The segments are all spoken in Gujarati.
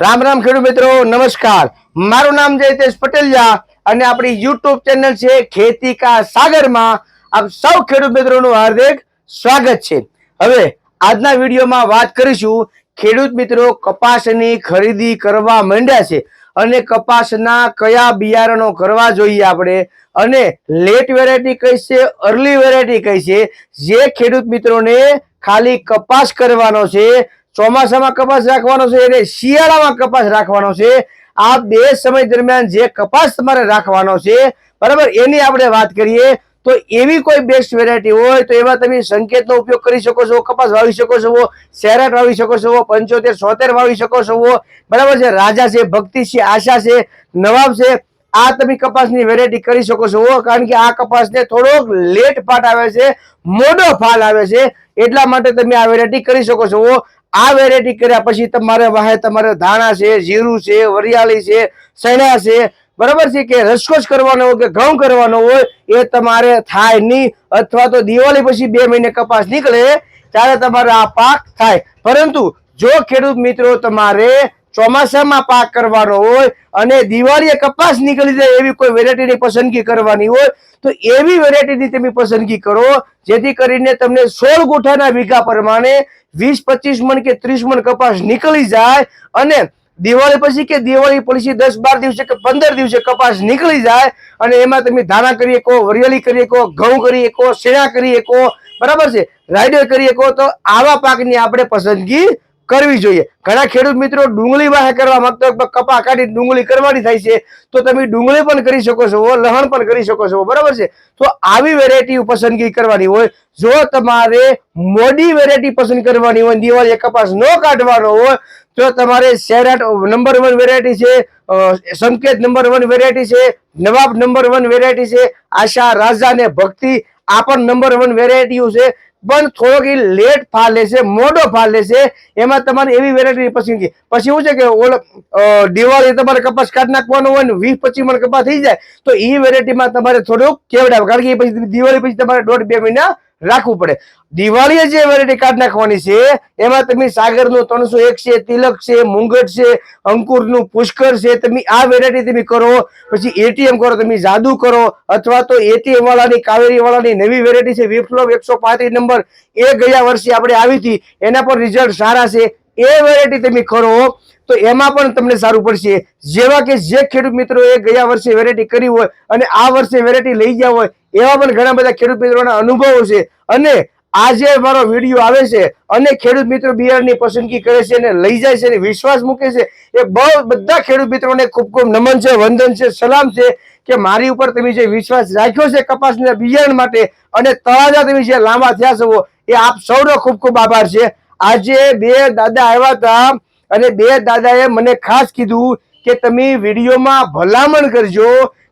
રામ રામ ખેડૂત મિત્રો, નમસ્કાર. મારું નામ જયતેશ પટેલિયા અને આપણી યુટ્યુબ ચેનલ છે ખેતી કા સાગરમાં. આપ સૌ ખેડૂત મિત્રોનું હાર્દિક સ્વાગત છે. હવે આજના વિડીયોમાં વાત કરીશું ખેડૂત મિત્રો કપાસની ખરીદી કરવા માંડ્યા છે અને કપાસના કયા બિયારણો કરવા જોઈએ આપણે અને લેટ વેરાયટી કઈ છે અર્લી વેરાયટી કઈ છે, જે ખેડૂત મિત્રોને ખાલી કપાસ કરવાનો છે ચોમાસામાં કપાસ રાખવાનો છે અને શિયાળામાં કપાસ રાખવાનો છે. આ બે સમય દરમિયાન જે કપાસ તમારે રાખવાનો છે, બરાબર? એની આપણે વાત કરીએ તો એવી કોઈ બેસ્ટ વેરાયટી હોય તો એમાં તમે સંકેતનો ઉપયોગ કરી શકો છો, કપાસ વાવી શકો છો, સેરાટ વાવી શકો છો, પંચોતેર, સોતેર વાવી શકો છો, બરાબર છે? રાજા છે, ભક્તિ છે, આશા છે, નવાબ છે, આ તમે કપાસની વેરાયટી કરી શકો છો, કારણ કે આ કપાસને થોડોક લેટ ફાટ આવે છે, મોડો ફાલ આવે છે, એટલા માટે તમે આ વેરાયટી કરી શકો છો. આ વેરાયટી કર્યા પછી તમારે વાહે તમારે ધાણા છે, જીરું છે, વરિયાળી છે સણા છે, બરાબર છે કે રસકોસ કરવાનો હોય કે ઘઉં કરવાનો હોય, એ તમારે થાય નહીં. અથવા તો દિવાળી પછી બે મહિને કપાસ નીકળે, ત્યારે તમારે આ પાક થાય. પરંતુ જો ખેડૂત મિત્રો તમારે ચોમાસામાં પાક કરવાનો હોય અને દિવાળીએ કપાસ નીકળી જાય એવી કોઈ વેરાયટીની પસંદગી કરવાની હોય, તો એવી વેરાયટીની તમે પસંદગી કરો, જેથી કરીને તમને સોળ ગુઠાના વીઘા પ્રમાણે વીસ, પચીસ મણ કે ત્રીસ મણ કપાસ નીકળી જાય અને દિવાળી પછી કે દિવાળી પછી દસ, બાર દિવસે કે પંદર દિવસે કપાસ નીકળી જાય અને એમાં તમે ધાણા કરી શકો, વરિયાળી કરી શકો, ઘઉં કરી શકો, શેણા કરી શકો, બરાબર છે? રાયડર કરી શકો તો આવા પાકની આપણે પસંદગી કરવી જોઈએ. ઘણા ખેડૂત મિત્રો ડુંગળી વાહે કરવા માંગતા કપા કાઢી ડુંગળી કરવાની થાય છે, તો તમે ડુંગળી પણ કરી શકો છો લહણ પણ કરી શકો છો બરાબર છે? તો આવી વેરાયટી પસંદગી કરવાની હોય. જો તમારે મોડી વેરાયટી પસંદ કરવાની હોય, દિવાળી કપાસ ન કાઢવાનો હોય, તો તમારે શેરાટ નંબર વન વેરાયટી છે સંકેત નંબર વન વેરાયટી છે, નવાબ નંબર વન વેરાયટી છે, આશા રાજા ને ભક્તિ, આ પણ નંબર વન વેરાયટીઓ છે. પણ થોડોક એ લેટ ફાલ લેશે મોડો ફાલ લેશે એમાં તમારે એવી વેરાયટી પસંદગી પછી શું છે કે ઓલો દિવાળી તમારે કપાસ કાઢી નાખવાનો હોય ને વીસ પચીસ મણ કપાસ થઈ જાય, તો એ વેરાયટીમાં તમારે થોડુંક કેવડાવે. કારણ કે પછી દિવાળી પછી તમારે દોઢ બે મહિના રાખવું પડે. દિવાળીએ જે વેરાયટી કાર્ડ નાખવાની છે, એમાં તમે સાગરનું ત્રણસો એક છે, તિલક છે, મુંગટ છે, અંકુરનું પુષ્કર છે, તમે આ વેરાયટી તમે કરો, પછી એટીએમ કરો, તમે જાદુ કરો, અથવા તો એટીએમ વાળાની, કાવેરી વાળાની નવી વેરાયટી છે, વિપ્લવ એકસો પાંત્રીસ નંબર, એ ગયા વર્ષે આપણે આવી હતી, એના પર રિઝલ્ટ સારા છે. એ વેરાયટી તમે કરો, તો એમાં પણ તમને સારું પડશે. જેવા કે જે ખેડૂત મિત્રો એ ગયા વર્ષે વેરાયટી કરી હોય, અને આ વર્ષે વેરાયટી લઈ ગયા હોય એવા પણ ઘણા બધા ખેડૂત મિત્રોના અનુભવો છે. અને આજે મારો વીડિયો આવે છે અને ખેડૂત મિત્રો બિયારણની પસંદગી કરે છે અને લઈ જાય છે અને વિશ્વાસ મૂકે છે, એ બહુ બધા ખેડૂત મિત્રોને ખૂબ ખૂબ નમન છે, વંદન છે, સલામ છે કે મારી ઉપર તમે જે વિશ્વાસ રાખ્યો છે કપાસના બિયારણ માટે અને તળાજા તમે જે લાંબા થયા છો, એ આપ સૌનો ખૂબ ખૂબ આભાર છે. આજે બે દાદા આવ્યા હતા અને બે દાદાએ મને ખાસ કીધું કે તમે વિડીયોમાં ભલામણ કરજો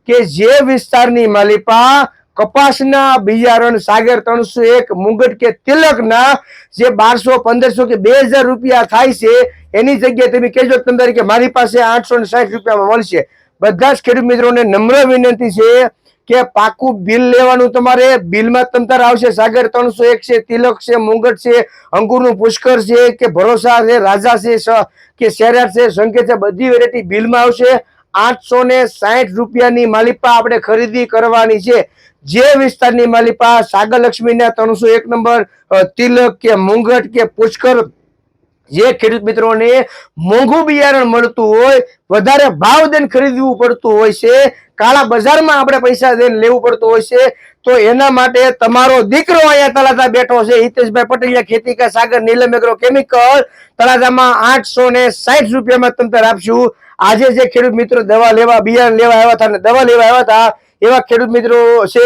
કે જે વિસ્તારની માલિપા કપાસના બિયારણ સાગર ત્રણસો એક, મુંગટ કે તિલકના જે બારસો, પંદરસો કે બે હજાર રૂપિયા થાય છે, એની જગ્યાએ તમે કહેજો તમારે કે મારી પાસે આઠસો ને સાઠ રૂપિયામાં મળશે. બધા જ ખેડૂત મિત્રોને નમ્ર વિનંતી છે કે પાકું બિલ લેવાનું તમારે. બિલમાં તમતાર આવશે સાગર ત્રણસો એક છે, તિલક છે, મુંગટ છે, અંગુરનું પુષ્કર છે, કે ભરોસા છે, રાજા છે કે શેરા છે સંકેત છે, બધી વેરાયટી બિલમાં આવશે. આઠસો ને સાહીઠ રૂપિયાની માલિપા આપણે ખરીદી કરવાની છે. જે વિસ્તારની માલિપા સાગર લક્ષ્મીના ત્રણસો એક નંબર તિલક કે મુંગટ કે પુષ્કર જે ખેડૂત મિત્રોને મોંઘું બિયારણ મળતું હોય, વધારે ભાવ દઈને ખરીદવું પડતું હોય છે, કાળા બજારમાં આપણે પૈસા દઈને લેવું પડતું હોય છે, તો એના માટે તમારો દીકરો અહીંયા તળાજા બેઠો છે, હિતેશભાઈ પટેલિયા ખેતી કા સાગર નીલમ એગ્રો કેમિકલ તળાજામાં આઠસો ને સાઠ રૂપિયામાં તંતર આપશું. આજે જે ખેડૂત મિત્રો દવા લેવા, બિયારણ લેવા આવ્યા હતા અને દવા લેવા આવ્યા હતા, એવા ખેડૂત મિત્રો છે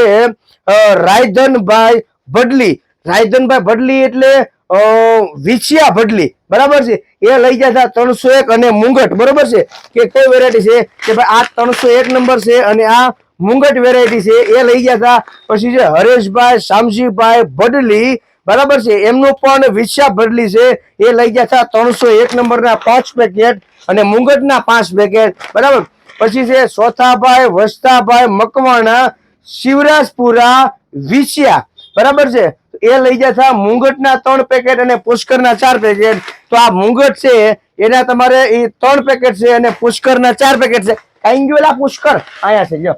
રાયધનભાઈ ભડલી. રાયધનભાઈ ભડલી એટલે વિછિયા ભડલી બરાબર છે? એ લઈ હતા ત્રણસો એક અને મુંગટ. બરોબર છે? કે કઈ વેરાયટી છે? કે ભાઈ આ ત્રણસો એક નંબર છે અને આ મુંગટ વેરાયટી છે, એ લઈ ગયા હતા પછી છે હરેશભાઈ, શામજીભાઈ ભડલી. બરાબર છે? એમનું પણ વિછિયા ભડલી છે. એ લઈ ગયા હતા ત્રણસો એક નંબરના પાંચ પેકેટ અને મુંગટના પાંચ પેકેટ બરાબર? પછી છે સોથાભાઈ, વસ્તાભાઈ, મકવાણા, શિવરાજપુરા, વિછિયા. બરાબર છે? એ લઈ જતા મુંગટના ત્રણ પેકેટ અને પુષ્કરના ચાર પેકેટ તો આ મુંગટ છે, એના તમારે એ ત્રણ પેકેટ છે અને પુષ્કરના ચાર પેકેટ છે. કઈ ગયો પુષ્કર. અહીંયા છે, જો.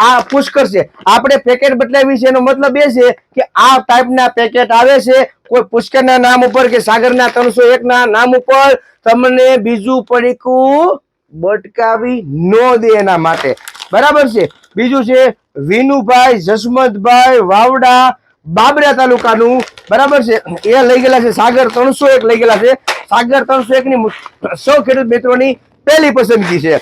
આ પુષ્કર છે. આપણે પેકેટ બદલાવી છે, એનો મતલબ એ છે કે આ ટાઈપના પેકેટ આવે છે. કોઈ પુષ્કરના નામ ઉપર કે સાગરના ત્રણસો એકના નામ ઉપર તમને બીજું પડીકું બટકાવી ન દે એના માટે. બરાબર છે? બીજું છે, વિનુભાઈ, જસમતભાઈ વાવડા બાબરા તાલુકાનું બરાબર છે. એ લઈ ગયેલા છે સાગર ત્રણસો એક લઈ ગયેલા છે. સાગર ત્રણસો એક ની સૌ ખેડૂત મિત્રોની પહેલી પસંદગી છે.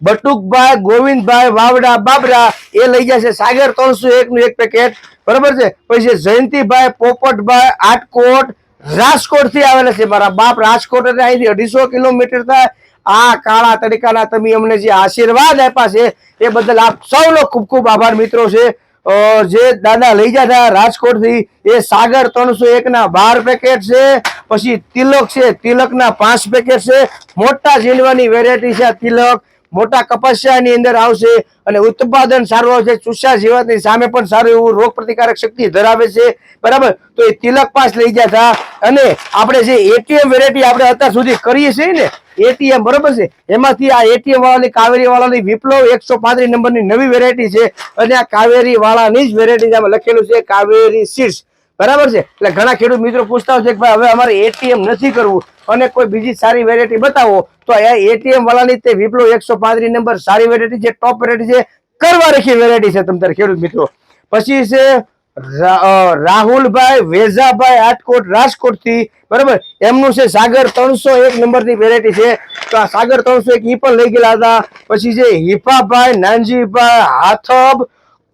બટુકભાઈ, ગોવિંદભાઈ, વાવડા, બાબરા એ લઈ જશે સાગર ત્રણસો એક નું એક પેકેટ. બરાબર છે? પછી જયંતિભાઈ, પોપટભાઈ, આટકોટ રાજકોટથી આવેલા છે મારા બાપ. રાજકોટ એટલે અહીંથી અઢીસો કિલોમીટર થાય. આ કાળા તડકાના તમે અમને જે આશીર્વાદ આપ્યા છે એ બદલ આપ સૌનો ખૂબ ખૂબ આભાર મિત્રો છે. જે દાદા લઈ જતા રાજકોટથી એ સાગર ત્રણસો એક ના બાર પેકેટ છે, પછી તિલક છે તિલક ના પાંચ પેકેટ છે. મોટા ઝીલવાની વેરાયટી છે આ તિલક. મોટા કપાસિયાની અંદર આવશે અને ઉત્પાદન સારું આવશે ચુસ્સા જીવાતની સામે પણ સારું એવું રોગ પ્રતિકારક શક્તિ ધરાવે છે. બરાબર? તો એ તિલક પાસ લઈ ગયા હતા. અને આપણે જે એટીએમ વેરાયટી આપણે અત્યાર સુધી કરીએ છીએ ને, એટીએમ, બરોબર છે? એમાંથી આ એટીએમ વાળાની કાવેરી વાળાની વિપ્લવ એકસો પાંત્રીસ નંબરની નવી વેરાયટી છે. અને આ કાવેરી વાળાની જ વેરાયટી આમાં લખેલું છે કાવેરી સીડ્સ. બરાબર છે? એટલે ઘણા ખેડૂત મિત્રો પૂછતા હોય છે કે ભાઈ, હવે અમારે એટીએમ નથી કરવું. અને કોઈ બીજી સારી વેરાયટી બતાવો. તો આ એટીએમ વાળાની તે વિપ્લો એકસો પાંત્રીસ નંબર સારી વેરાયટી છે ટોપ વેરાયટી છે, કરવા રખી વેરાયટી છે તમ ખેડૂત મિત્રો. પછી છે રાહુલભાઈ વેઝાભાઈ રાજકોટ રાજકોટથી બરાબર? એમનું છે સાગર ત્રણસો એક નંબરની વેરાયટી છે. તો આ સાગર ત્રણસો એક ઈ પણ લઈ ગયેલા હતા. પછી છે હિપાભાઈ, નાનજીભાઈ, હાથબ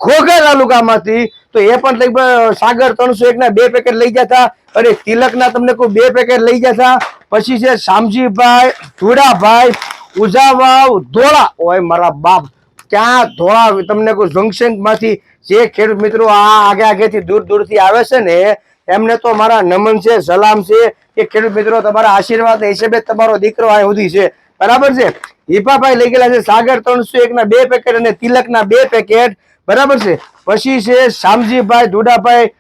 ઘોઘા તાલુકામાંથી, તો એ પણ લગભગ સાગર ત્રણસો એક બે પેકેટ લઈ જતા અને તિલક ના તમને કોઈ બે પેકેટ લઈ જતા પછી છે શામજીભાઈ, ધુડાભાઈ ઉજાવાવ ધોળા. ઓય મારા બાપ, ક્યાં ધોળા તમને કોઈ જંકશનમાંથી જે ખેડૂત મિત્રો આ આગે આગેથી દૂર દૂરથી આવે છે ને, એમને તો મારા નમન છે, સલામ છે. કે ખેડૂત મિત્રો તમારા આશીર્વાદ હિસાબે તમારો દીકરો આ સુધી છે. બરાબર છે? હિપાભાઈ લઈ ગયેલા છે સાગર ત્રણસો એક બે પેકેટ અને તિલક બે પેકેટ બરાબર છે? પછી છે શામજીભાઈ ધોડાભાઈ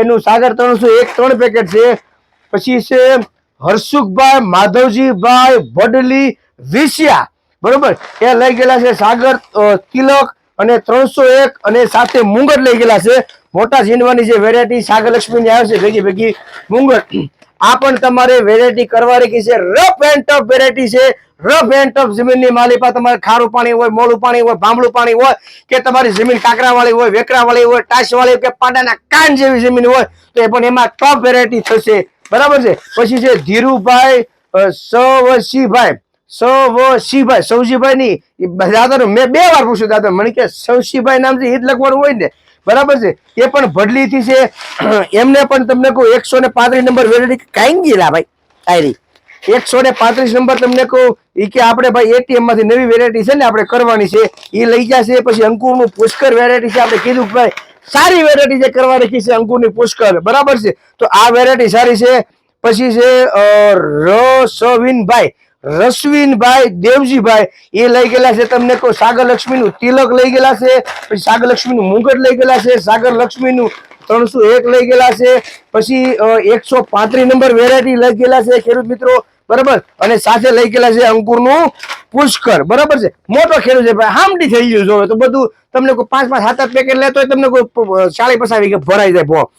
એનું સાગર ત્રણસો એક ત્રણ પેકેટ છે. પછી છે હર્ષુખભાઈ, માધવજીભાઈ, વડલી વિસિયા બરોબર? એ લઈ ગયેલા છે સાગર તિલક અને ત્રણસો એક અને સાથે મુંગટ લઈ ગયેલા છે. મોટા ઝીંડવાની જે વેરાયટી સાગર લક્ષ્મીની આવે છે, ભેગી ભેગી મુંગટ આ પણ તમારે વેરાયટી કરવા રાખી છે. રફ એન્ડ ટફ વેરાયટી છે. રફ એન્ડ ટફ જમીનની માલિપા તમારે ખારું પાણી હોય, મોડું પાણી હોય ભાંબળું પાણી હોય, કે તમારી જમીન કાંકરાવાળી હોય, વેકરાવાળી હોય, ટાસવાળી કે પાડાના કાન જેવી જમીન હોય, તો એ પણ એમાં ટફ વેરાયટી થશે. બરાબર છે? પછી છે ધીરુભાઈ સવસીભાઈ. સવસીભાઈ સવજીભાઈ ની દાદા મેં બે વાર પૂછ્યું દાદા, મને કે સવસીભાઈ નામ છે એ જ લખવાનું હોય ને બરાબર છે? એ પણ ભડલીથી છે. એમને પણ તમને કહું, એકસો ને પાંત્રીસ નંબર વેરાયટી કાંઈ ગયેલા ભાઈ, આયરી. એકસો ને પાંત્રીસ નંબર તમને કહું એ કે આપણે ભાઈ એટીએમમાંથી નવી વેરાયટી છે ને આપણે કરવાની છે એ લઈ જશે, પછી અંકુરનું પુષ્કર વેરાયટી છે. આપણે કીધું ભાઈ, સારી વેરાયટી જે કરવા રાખી છે અંકુરની પુષ્કર બરાબર છે? તો આ વેરાયટી સારી છે. પછી છે રસવિનભાઈ. રસવિનભાઈ, દેવજીભાઈ, એ લઈ ગયેલા છે તમને કહું સાગર લક્ષ્મીનું તિલક લઈ ગયેલા છે, પછી સાગર લક્ષ્મીનું મુગટ લઈ ગયેલા છે સાગર લક્ષ્મીનું ત્રણસો એક લઈ ગયેલા છે, પછી એકસો પાંત્રીસ નંબર વેરાયટી લઈ ગયેલા છે, ખેડૂત મિત્રો, બરાબર? અને સાથે લઈ ગયેલા છે અંકુરનું પુષ્કર, બરાબર છે? મોટો ખેડૂત છે ભાઈ, હામડી થઈ ગયું જોવે તો બધું તમને કોઈ પાંચ પાંચ, સાત, આઠ પેકેટ લેતો હોય તમને કોઈ ચાળી પસાવી કે ભરાઈ જાય, ભો.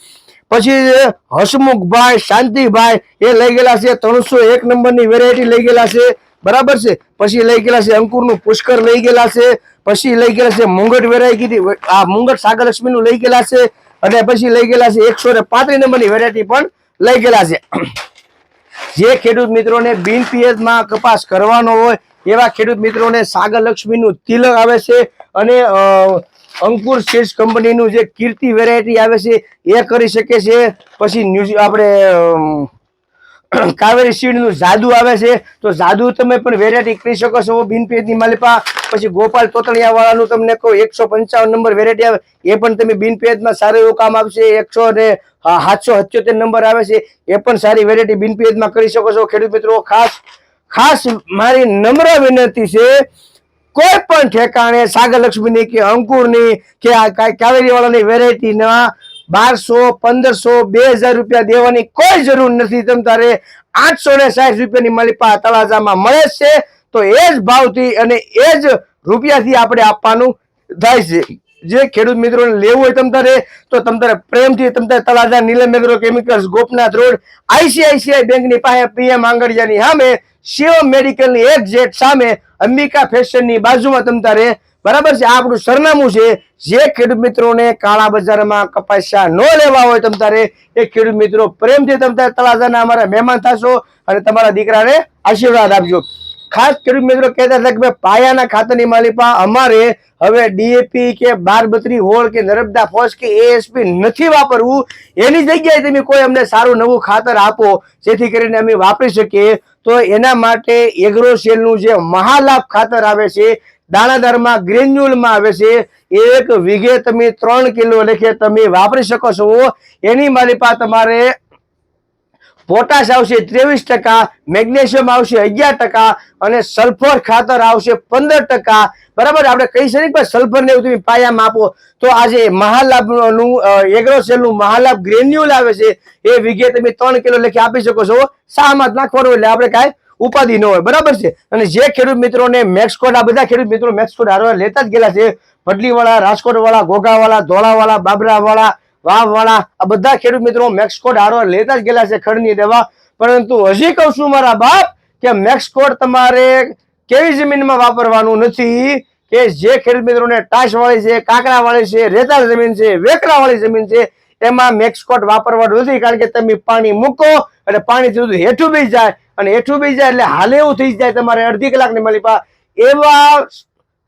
પછી હસમુખભાઈ, શાંતિભાઈ, એ લઈ ગયેલા છે ત્રણસો એક નંબરની વેરાયટી લઈ ગયેલા છે. બરાબર છે? પછી લઈ ગયેલા છે અંકુરનું પુષ્કર લઈ ગયેલા છે. પછી લઈ ગયેલા છે મુંગટ વેરાયટી આ મુંગટ સાગરલક્ષ્મીનું લઈ ગયેલા છે. અને પછી લઈ ગયેલા છે એકસો ને પાંત્રીસ નંબરની વેરાયટી પણ લઈ ગયેલા છે. જે ખેડૂત મિત્રોને બિન પિયતમાં કપાસ કરવાનો હોય, એવા ખેડૂત મિત્રોને સાગર લક્ષ્મીનું તિલક આવે છે. અને અંકુર સીડ્સ કંપનીનું જે કીર્તિ વેરાયટી આવે છે, એ કરી શકે છે. પછી આપણે કાવેરી સીડનું જાદુ આવે છે. તો જાદુ તમે પણ વેરાયટી કરી શકો છો બિન પેજની માલિપા. પછી ગોપાલ તોતણિયા વાળાનું તમને કહું, એકસો પંચાવન નંબર વેરાયટી આવે. એ પણ તમે બિનપેદમાં સારું એવું કામ આવશે એકસો ને સાતસો સત્યોતેર નંબર આવે છે. એ પણ સારી વેરાયટી બિનપેદમાં કરી શકો છો, ખેડૂત મિત્રો. ખાસ ખાસ મારી નમ્ર વિનંતી છે કોઈ પણ ઠેકાણે સાગર લક્ષ્મીની કે અંકુરની કે આ કાંઈ કાવેરી વાળાની વેરાયટીના બારસો, પંદરસો, બે હજાર રૂપિયા દેવાની કોઈ જરૂર નથી. તમ તારે આઠસો ને સાઠ રૂપિયાની માલિપા તળાજામાં મળે છે. તો એ જ ભાવથી અને એ જ રૂપિયાથી આપણે આપવાનું થાય છે. જે ખેડૂત મિત્રોને લેવું હોય તમ તારે, તો તમારે પ્રેમથી તમ તારે Talaja, Neelam agro chemicals Gopnath road, ICICI બેંકની પાસે પીએમ આંગડિયાની સામે શિવમ મેડિકલની એક જેટ સામે, અંબિકા ફેશનની બાજુમાં તમ તારે, બરાબર છે? આપણું સરનામું છે. જે ખેડૂત મિત્રોને કાળા બજારમાં કપાસિયા ન લેવા હોય તમ તારે, એ ખેડૂત મિત્રો પ્રેમથી તમ તારે તળાજાના અમારા મહેમાન થશો અને તમારા દીકરાને આશીર્વાદ આપજો. ખાસ ખેડૂત મિત્રો, કહેતા હતા કે ભાઈ, પાયાના ખાતરની માલિપા અમારે હવે ડીએપી કે બારબત્રી હોળ કે નર્મદા ફોસ કે એએસપી નથી વાપરવું. એની જગ્યાએ તમે કોઈ અમને સારું નવું ખાતર આપો, જેથી કરીને અમે વાપરી શકીએ. તો એના માટે એગ્રોસેલનું જે મહાલાભ ખાતર આવે છે, દાણાદારમાં ગ્રેન્યુલમાં આવે છે એક વીઘે તમે ત્રણ કિલો લેખે તમે વાપરી શકો છો. એની માલિપા તમારે પોટાશ આવશે ત્રેવીસ ટકા, મેગ્નેશિયમ આવશે અગિયાર ટકા અને સલ્ફર ખાતર આવશે પંદર ટકા. બરાબર? આપણે કહી શકીએ કે સલ્ફર ને તમે પાયામાં આપો, તો આજે મહાલાભનું એગ્રોસેલનું મહાલાભ ગ્રેન્યુલ આવે છે, એ વીઘે તમે ત્રણ કિલો લખી આપી શકો છો. શામાં નાખવાનું એટલે આપણે કાંઈ ઉપાધિ ન હોય. બરાબર છે? અને જે ખેડૂત મિત્રોને મેક્સકોટ, આ બધા ખેડૂત મિત્રો મેક્સકોટ હારવા લેતા જ ગયેલા છે. ભડલીવાળા, રાજકોટવાળા ઘોઘાવાળા ધોળાવાળા, બાબરાવાળા વાવવાળા. આ બધા ખેડૂત મિત્રો મેક્સકોડ હારો લેતા જ ગયેલા છે ખડની દવા. પરંતુ હજી કહું છું મારા બાપ કે મેક્સકોડ તમારે કેવી જમીનમાં વાપરવાનું નથી કે જે ખેડૂત મિત્રોને ટાશ વાળી છે કાંકરા વાળી છે, રેતાળ જમીન છે વેકરા વાળી જમીન છે, એમાં મેક્સકોટ વાપરવાનું નથી. કારણ કે તમે પાણી મૂકો એટલે પાણી થયું હેઠું બી જાય. અને હેઠું બી જાય એટલે હાલે એવું થઈ જાય તમારે અડધી કલાકની પા એવા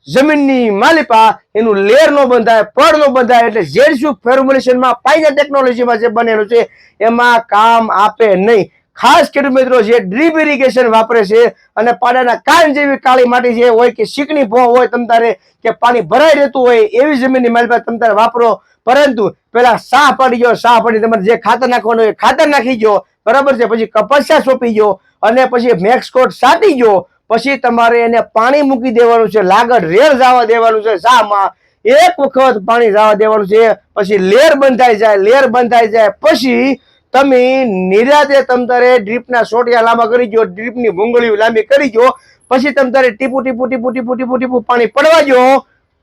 જમીનની માલિપા, એનું લેર નો બંધાય, પડ નો બંધાય, એટલે ઝેડસ્યુ ફેર્મ્યુલેશનમાં પાઇઝા ટેકનોલોજીમાં જે બનેલું છે, એમાં કામ આપે નહીં. ખાસ ખેડૂત મિત્રો, જે ડ્રીપ ઇરિગેશન વાપરે છે અને પાડાના કાન જેવી કાળી માટી જે હોય કે શીકણી ભો હોય તમતારે કે પાણી ભરાઈ રહેતું હોય, એવી જમીનની માલિપા તમ તારે વાપરો. પરંતુ પેલા સાહ પડી ગયો, સાહ પડી તમારે જે ખાતર નાખવાનું હોય ખાતર નાખી ગયો, બરાબર છે? પછી કપાસિયા સોંપી ગયો અને પછી મેક્સકોટ સાટી ગયો. પછી તમારે એને પાણી મૂકી દેવાનું છે, લાગડ રેર જવા દેવાનું છે શામાં એક વખત પાણી જવા દેવાનું છે, પછી લેર બંધાઈ જાય, લેર બંધાઈ જાય, પછી તમે નિરાતે તમ તારે ડ્રીપના સોટિયા લાંબા કરી દો ડ્રીપની ભૂંગળીઓ લાંબી કરી દો પછી તમ તારે ટીપુ ટીપુ ટીપુ ટીપુ ટીપુ ટીપુ પાણી પડવા જો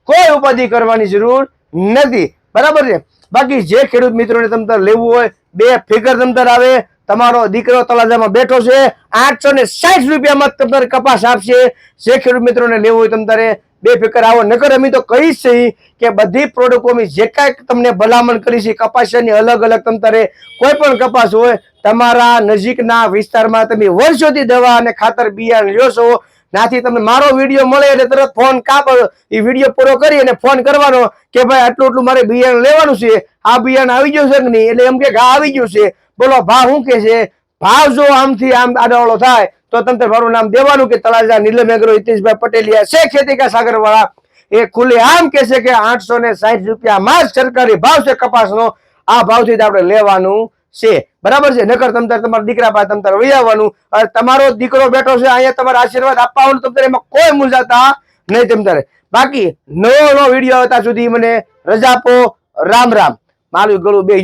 કોઈ ઉપાધિ કરવાની જરૂર નથી. બરાબર છે? બાકી જે ખેડૂત મિત્રોને તમ તારે લેવું હોય, બે ફિગર તમ તારે આવે તમારો દીકરો તળાજામાં બેઠો છે. આઠસો ને સાઠ રૂપિયામાં તમારે કપાસ આપશે. જે ખેડૂત મિત્રોને લેવું હોય તમ તારે બે ફિકર આવો. નકર અમે તો કહીશ છે કે બધી પ્રોડક્ટો અમે જે કાંઈ તમને ભલામણ કરી છે કપાસની અલગ અલગ તમ તારે કોઈ પણ કપાસ હોય, તમારા નજીકના વિસ્તારમાં તમે વર્ષોથી દવા અને ખાતર બિયારણ લ્યો છો. નાથી તમને મારો વીડિયો મળે એટલે તરત ફોન કાપ. એ વીડિયો પૂરો કરી અને ફોન કરવાનો કે ભાઈ આટલું આટલું મારે બિયારણ લેવાનું છે. આ બિયારણ આવી ગયું છે કે નહીં? એટલે એમ કે આવી ગયું છે. બોલો ભાવ શું કે છે? ભાવ જો આમથી આમ આડાવાળો થાય, તો તમને મારું નામ દેવાનું કે તળાજા નીલમ એગ્રો હિતેશભાઈ પટેલિયા છે ખેતી કા સાગર વાળા એ ખુલ્લે આમ કે છે કે આઠસો ને સાહીઠ રૂપિયામાં જ સરકારી ભાવ છે કપાસનો. આ ભાવથી આપણે લેવાનું છે. બરાબર છે? નકર તમ તમારા દીકરા પાસે તમ તારે વહી આવવાનું. અને તમારો દીકરો બેઠો છે, અહીંયા તમારે આશીર્વાદ આપવા આવવાનું એમાં કોઈ મૂંઝાતા નહીં તમ તારે. બાકી નવો નવો વીડિયો આવતા સુધી મને રજા આપો. રામ રામ. મારું ગળું બે